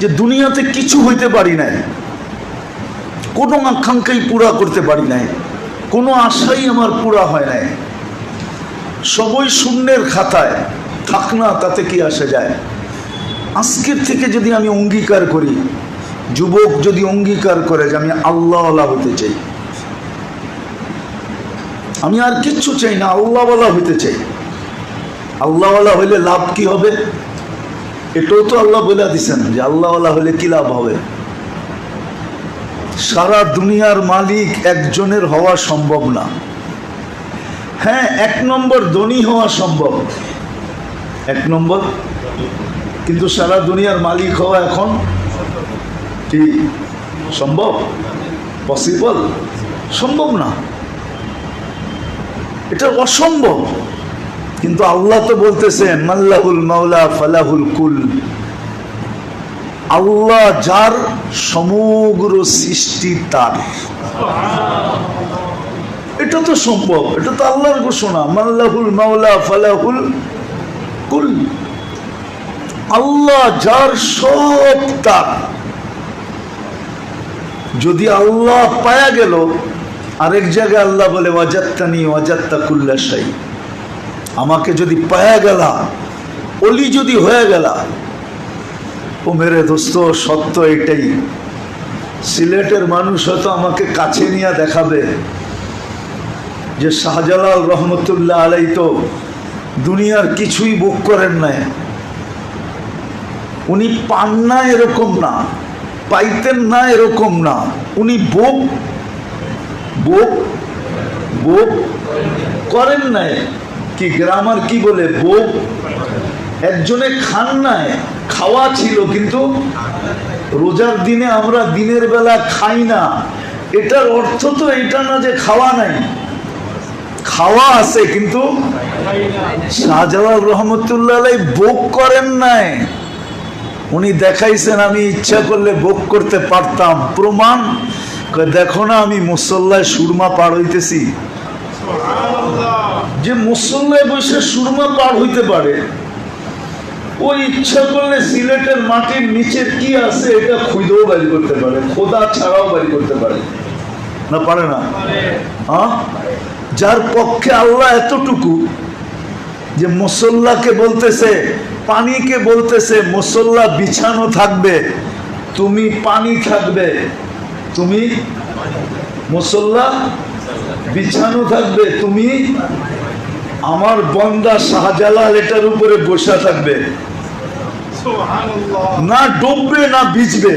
যে দুনিয়াতে কিছু হইতে পারি নাই। কোনো আকাঙ্ক্ষাই পুরা করতে পারি নাই। কোনো আশাই আমার পুরা হয় নাই। সবই শূন্যের খাতায়, থাক না, তাতে কি আসে যায়? আজকের থেকে যদি আমি অঙ্গীকার করি, যুবক যদি অঙ্গীকার করে যে আমি আল্লাহওয়ালা হতে চাই, আমি আর কিচ্ছু চাই না, আল্লাহওয়ালা হইতে চাই। আল্লাহওয়ালা হইলে লাভ কি হবে? এটাও তো আল্লাহ বলে দিছেন যে আল্লাহওয়ালা হলে কি লাভ হবে? সারা দুনিয়ার মালিক একজনের হওয়া সম্ভব না। হ্যাঁ এক নম্বর ধনী হওয়া সম্ভব। এক নম্বর। কিন্তু সারা দুনিয়ার মালিক হওয়া এখন কি সম্ভব? পসিবল সম্ভব না। এটা অসম্ভব। কিন্তু আল্লাহ তো বলতেছেন মাল্লাহুল মাওলা ফালাহুল কুল। আল্লাহ যার সমগ্র সৃষ্টি তার। এটা তো সম্ভব, এটা তো আল্লাহর ঘোষণা। মাল্লাহুল মাওলা ফালাহুল কুল। আল্লাহ যার সব তার। যদি আল্লাহ পায়া গেল, আরেক জায়গায় আল্লাহ বলে, ওয়াজাত্তানি ওয়াজাত্তা কুল্লাশাই আমাকে যদি পায়া গেলা, অলি যদি হয়ে গেলা, ও মেরে দোস্ত, সত্য এটাই। সিলেটের মানুষ হয়তো আমাকে কাছে নিয়ে দেখাবে যে শাহজালাল রহমতুল্লাহ আলাই তো দুনিয়ার কিছুই বুক করেন নাই। উনি পান না এরকম না, পাইতেন না এরকম না। উনি বোক বোক বোক করেন নাই। কি গ্রামার কি বলে? বোক একজনে খান নাই, খাওয়া ছিল কিন্তু রোজার দিনে আমরা দিনের বেলা খাই না। এটার অর্থ তো এটা না যে খাওয়া নাই। খাওয়া আছে কিন্তু শাহজালাল রহমতুল্লাহ ভোগ করেন নাই। উনি দেখাইছেন, আমি ইচ্ছা করলে ভোগ করতে পারতাম। প্রমাণ দেখো না, আমি মুসল্লায় সুরমা পার হইতেছি। যে মুসল্লায় বসে সুরমা পার হইতে পারে ও ইচ্ছা করলে সিলেটের মাটির নিচের কি আছে এটা খুঁজেও বাড়ি করতে পারে খোদা ছাড়াও বাড়ি করতে পারে। না পারে না? হ্যাঁ? যার পক্ষে আল্লাহ এতটুকু যে মুসল্লাকে বলতেছে পানিকে বলতেছে মুসল্লা বিছানো থাকবে তুমি পানি থাকবে। তুমি মুসল্লা বিছানো থাকবে তুমি আমার বন্দা শাহজালাল এটার উপরে বসা থাকবে। না ডুববে না ভিজবে।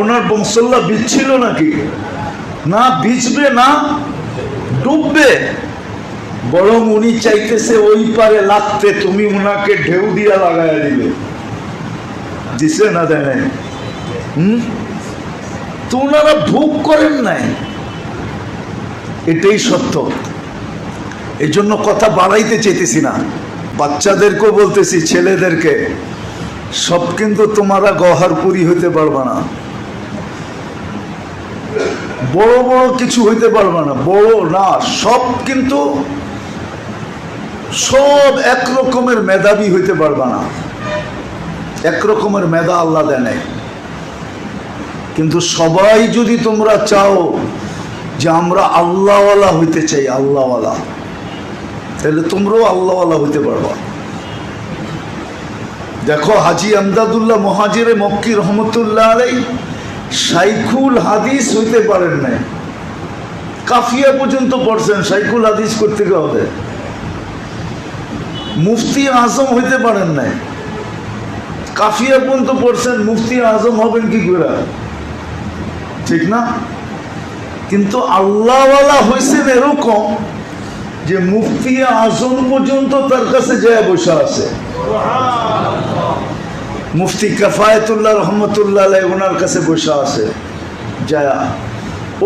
ওনার মুসল্লা বিচ্ছিল নাকি? না ভিজবে না ডুববে। বরং উনি চাইতেছে ওই পারে লাগতে তুমি উনাকে ঢেউ দিয়া লাগাইয়া দিবে। দিছে না দেয় হুম? তো ওনারা ভোগ করেন নাই। এটাই সত্য। এই জন্য কথা বাড়াইতে চেতেছি না। বাচ্চাদেরকেও বলতেছি, ছেলেদেরকে, সব কিন্তু তোমরা গহারপুরি হইতে পারবে না। বড় বড় কিছু হইতে পারবে না, বড় না, সব কিন্তু সব এক রকমের মেধাবী হইতে পারবে না। এক রকমের মেধা আল্লাহ দেয় কিন্তু সবাই যদি তোমরা চাও যে আমরা আল্লাহওয়ালা হইতে চাই, আল্লাহওয়ালা। তাহলে তোমরাও আল্লাহওয়ালা হইতে পারবা। দেখো হাজি আমদাদুল্লাহ মহাজিরে মক্কি রহমতুল্লাহ আলাই সাইকুল হাদিস হইতে পারেন নাই। কাফিয়া পর্যন্ত পড়ছেন সাইকুল হাদিস করতে হবে। মুফতি আজম হইতে পারেন নাই। কাফিয়া পর্যন্ত পড়ছেন, মুফতি আজম হবেন কি করে? ঠিক না? কিন্তু আল্লাহওয়ালা হয়েছেন এরকম যে মুফতি আজম পর্যন্ত তার কাছে যায় বসে আছে। মুফতি কাফায়তুল্লাহ রহমতুল্লাহ ওনার কাছে বসে আছে। যায়া,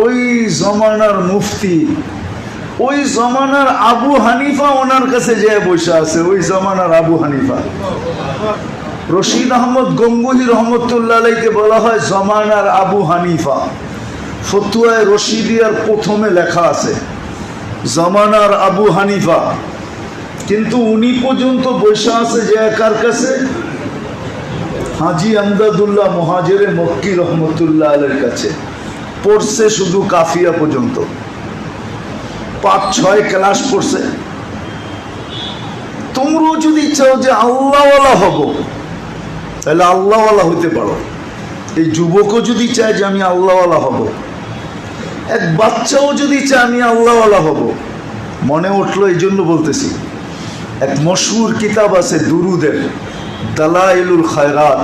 ওই জমানার মুফতি, ওই জমানার আবু হানিফা ওনার কাছে যায় বসে আছে, ওই জমানার আবু হানিফা। রশিদ আহমদ গঙ্গুহি রহমতুল্লাহ বলা হয় জমানার আবু হানিফা। ফতুয়ায় রশিদিয়ার প্রথমে লেখা আছে, জমানার আবু হানিফা। কিন্তু উনি পর্যন্ত বসে আছে যে একার কাছে? হাজি আমদাদুল্লাহ মহাজেরে মক্কি রহমতুল্লাহ আলের কাছে। পড়ছে শুধু কাফিয়া পর্যন্ত। পাঁচ, ছয় ক্লাস পড়ছে। তোমরাও যদি চাও যে আল্লাহওয়ালা হব, তাহলে আল্লাহওয়ালা হইতে পারো। এই যুবকও যদি চায় যে আমি আল্লাহওয়ালা হব এক বাচ্চাও যদি চায়, আমি আল্লাহওয়ালা হব। মনে উঠল এই জন্য বলতেছি, এক মশুর কিতাব আছে দুরুদের, দালাইলুল খায়রাত।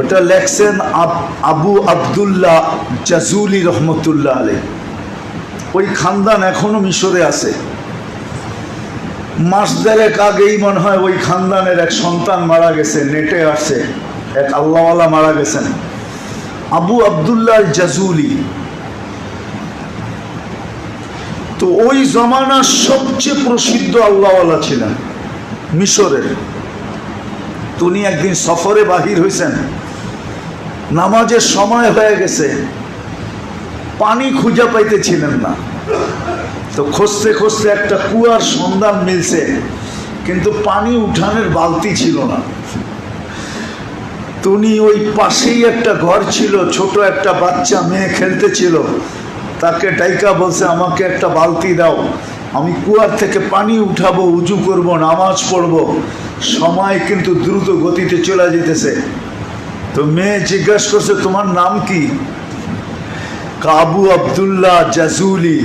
ওটা লেখছেন আব- আবু আবদুল্লাহ জাজুলি রহমতুল্লাহ আলী ওই খানদান এখনও মিশরে আছে। মাস দেড়েক আগেই মনে হয় ওই খানদানের এক সন্তান মারা গেছে, নেটে আসছে, এক আল্লাহওয়ালা মারা গেছেন। আবু আবদুল্লাহ জাজুলি তো ওই জমানার সবচেয়ে প্রসিদ্ধ আল্লাহওয়ালা ছিলেন মিশরের। তো উনি একদিন সফরে বাহির হয়েছেন নামাজের সময় হয়ে গেছে। পানি খুঁজে পাইতেছিলেন না। তো খুঁজতে খুঁজতে একটা কুয়ার সন্ধান মিলছে, কিন্তু পানি উঠানের বালতি ছিল না। তো উনি ওই পাশেই একটা ঘর ছিল, ছোট একটা বাচ্চা, মেয়ে খেলতেছিল। তাকে ডাইকা বলছে, আমাকে একটা বালতি দাও। আমি কুয়ার থেকে পানি উঠাবো উঁচু করব, নামাজ পড়ব। সময় কিন্তু দ্রুত গতিতে চলে যেতেছে। তো মেয়ে জিজ্ঞাসা করছে, তোমার নাম কি? কাবু আবদুল্লাহ জাজুলি।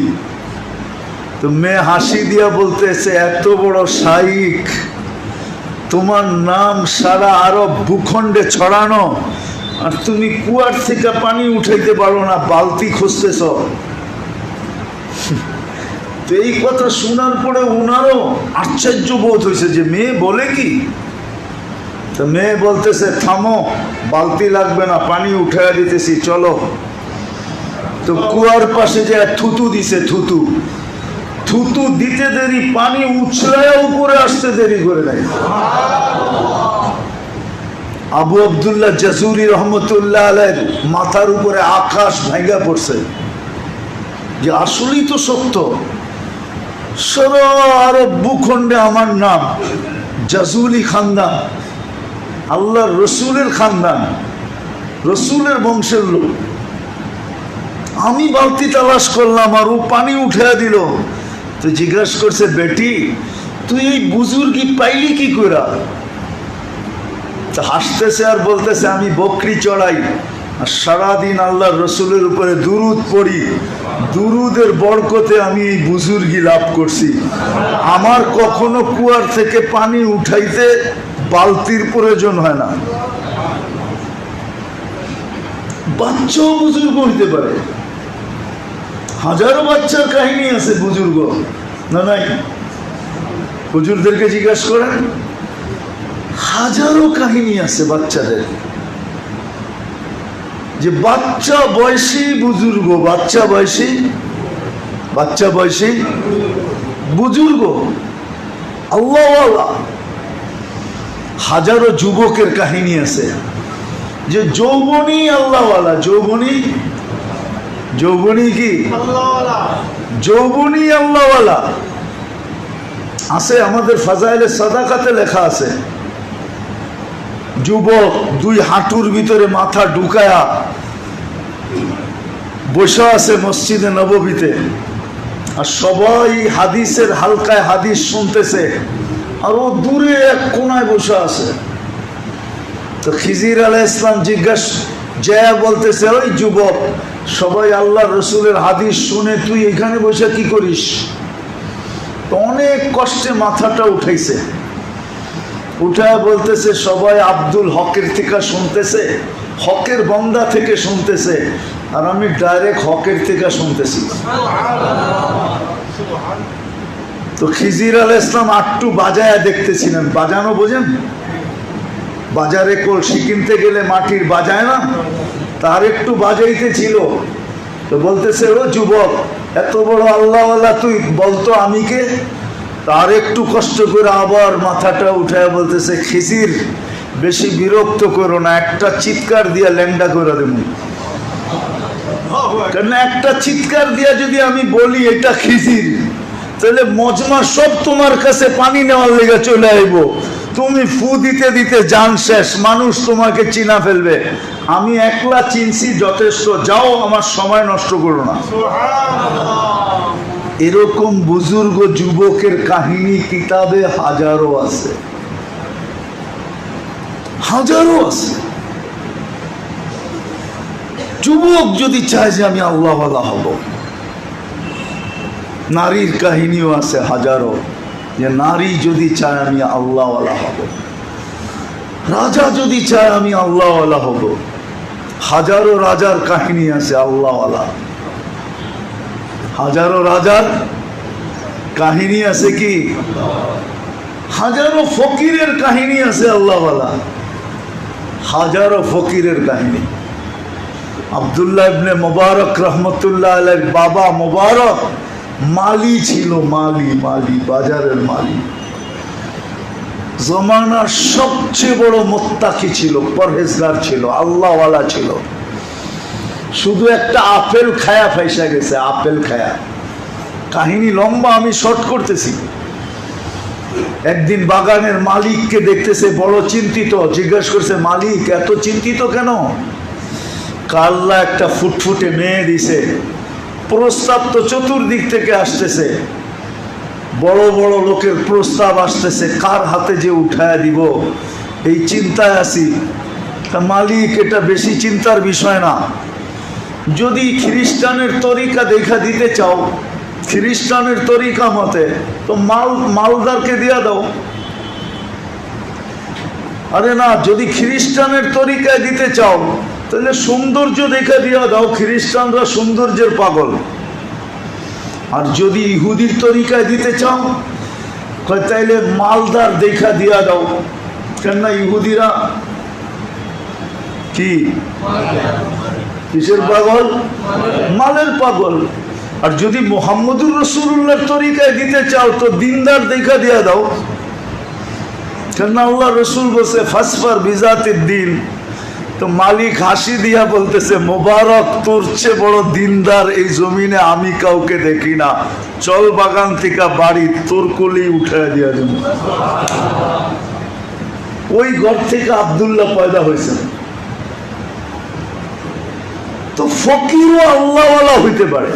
তো মেয়ে হাসি দিয়া বলতেছে, এত বড় শাইক তোমার নাম সারা আরব ভূখণ্ডে ছড়ানো। আর তুমি কুয়ার থেকে পানি উঠাইতে পারো না, বালতি খুঁজতেছ। তো এই কথা শোনার পরে উনারও আশ্চর্য বোধ হয়েছে যে মেয়ে বলে কি? তো মেয়ে বলতেছে, থামো, বালতি লাগবে না, পানি উঠাইয়া দিতেছি, চলো। তো কুয়ার পাশে যে থুতু দিছে, থুতু। থুতু দিতে দেরি, পানি উছলায় উপরে আসতে দেরি করে নাই। আবু আবদুল্লাহ জাজুরি রহমতুল্লাহ আলের মাথার উপরে আকাশ ভাঙ্গা পড়ছে। যে আসলেই তো সত্য। সর আরব ভূখণ্ডে আমার নাম জাজুলি খানদান। আল্লাহর রসুলের খানদান, রসুলের বংশের লোক। আমি বালতি তালাশ করলাম, আর ও পানি উঠে দিল। তো জিজ্ঞাসা করছে, বেটি, তুই এই বুজুর্গি পাইলি কি করা তো হাসতেছে আর বলতেছে, আমি বকরি চড়াই আর সারাদিন আল্লাহর রসুলের উপরে দুরুদ পড়ি। দুরুদের বরকতে আমি এই বুজুর্গি লাভ করছি। আমার কখনো কুয়ার থেকে পানি উঠাইতে বালতির প্রয়োজন হয় না। বাচ্চাও বুজুর্গ হইতে পারে। হাজারো বাচ্চার কাহিনী আছে বুজুর্গ। না, নাই? হুজুরদেরকে জিজ্ঞাসা করেন। হাজারো কাহিনী আছে বাচ্চাদের। যে বাচ্চা বয়সী বুজুর্গ বাচ্চা বয়সী বাচ্চা বয়সী বুজুর্গ আল্লাহ হাজারো যুবকের কাহিনী আছে। যে যৌবনী আল্লাহওয়ালা যৌবনী যৌবনী কি? যৌবনী আল্লাহওয়ালা। আছে আমাদের ফাজাইলে সাদাকাতে লেখা আছে। যুবক দুই হাঁটুর ভিতরে মাথা ঢুকায়া বসে আছে মসজিদে নববীতে। আর সবাই হাদিসের হালকায় হাদিস শুনতেছে। আর ও দূরে এক কোনায় বসে আছে। তো খিজির আলাহ ইসলাম জিজ্ঞাসা জয়া বলতেছে, ওই যুবক, সবাই আল্লাহ রসুলের হাদিস শুনে তুই এখানে বসে কি করিস? অনেক কষ্টে মাথাটা উঠাইছে। উঠায় বলতেছে, সবাই আব্দুল হকের থেকে শুনতেছে, হকের বন্দা থেকে শুনতেছে, আর আমি ডাইরেক্ট হকের থেকে শুনতেছি। তো খিজির আল ইসলাম আটটু বাজায় দেখতেছিলেন, বাজানো বোঝেন? বাজারে কলসি কিনতে গেলে মাটির বাজায় না? তার একটু বাজাইতে ছিল। তো বলতেছে, ও যুবক, এত বড় আল্লাহ আল্লাহ তুই বলতো আমি কে? তার একটু কষ্ট করে আবার মাথাটা উঠায় বলতেছে, খিজির, বেশি বিরক্ত করো না, একটা চিৎকার দিয়া ল্যাংডা করে দেব। কারণ একটা চিৎকার দিয়া যদি আমি বলি, এটা খিজির, তাহলে মজমা সব তোমার কাছে পানি নেওয়ার লেগে চলে আইব। তুমি ফু দিতে দিতে জান শেষ, মানুষ তোমাকে চিনা ফেলবে। আমি একলা চিনছি যথেষ্ট, যাও, আমার সময় নষ্ট করো না। এরকম বুজুর্গ যুবকের কাহিনী কিতাবে হাজারো আছে। হাজারো আছে। যুবক যদি চায় যে আমি আল্লাহওয়ালা হব, নারীর কাহিনীও আছে হাজারো, যে নারী যদি চায় আমি আল্লাহওয়ালা হব, রাজা যদি চায় আমি আল্লাহওয়ালা হব, হাজারো রাজার কাহিনী আছে আল্লাহওয়ালা। হাজারো রাজার কাহিনী আছে কি? হাজারো ফকিরের কাহিনী আছে আল্লাহওয়ালা হাজারো ফকিরের কাহিনী। আবদুল্লাহ ইবনে মোবারক রহমতুল্লাহ আলের বাবা মোবারক মালি ছিল, মালি মালি, বাজারের মালি। জমানার সবচেয়ে বড় মোত্তাকি ছিল, পরহেজগার ছিল, আল্লাহওয়ালা ছিল। শুধু একটা আপেল খায়া ফাইসা গেছে, আপেল খায়া। কাহিনী লম্বা, আমি শর্ট করতেছি। একদিন বাগানের মালিককে দেখতেছে, বড় চিন্তিত, জিজ্ঞাসা করছে, মালিক, এত চিন্তিত কেন? কাল্লা একটা ফুটফুটে মেয়ে দিছে। প্রস্তাব তো চতুর্দিক থেকে আসতেছে। বড় বড় লোকের প্রস্তাব আসতেছে, কার হাতে যে উঠায় দিব? এই চিন্তায় আছি। তা মালিক, এটা বেশি চিন্তার বিষয় না। যদি খ্রিস্টানের তরিকা দেখা দিতে চাও, খ্রিস্টানের তরিকা মতে, তো মাল, মালদারকে দিয়া দাও। আরে না, যদি খ্রিস্টানের তরিকায় দিতে চাও, তাহলে সৌন্দর্য দেখা দিয়া দাও, খ্রিস্টানরা সৌন্দর্যের পাগল। আর যদি ইহুদির তরিকায় দিতে চাও তাইলে মালদার দেখা দিয়া দাও। কেননা ইহুদিরা কি? কিসের পাগল? মালের পাগল। আর যদি মোহাম্মদুর রসুল্লাহর তরিকায় দিতে চাও, তো দিনদার দেখা দিয়া দাও। কেননা আল্লাহ রসুল বসে ফাসফার বিজাতের দিন। তো মালিক হাসি দিয়া বলতেছে, মোবারক, তোর চেয়ে বড় দিনদার এই জমিনে আমি কাউকে দেখি না। চল বাগান থেকে বাড়ি তোর কলি উঠে দিয়া দেব। ওই ঘর থেকে আবদুল্লাহ পয়দা হয়েছে। তো ফকিরও আল্লাহওয়ালা হইতে পারে।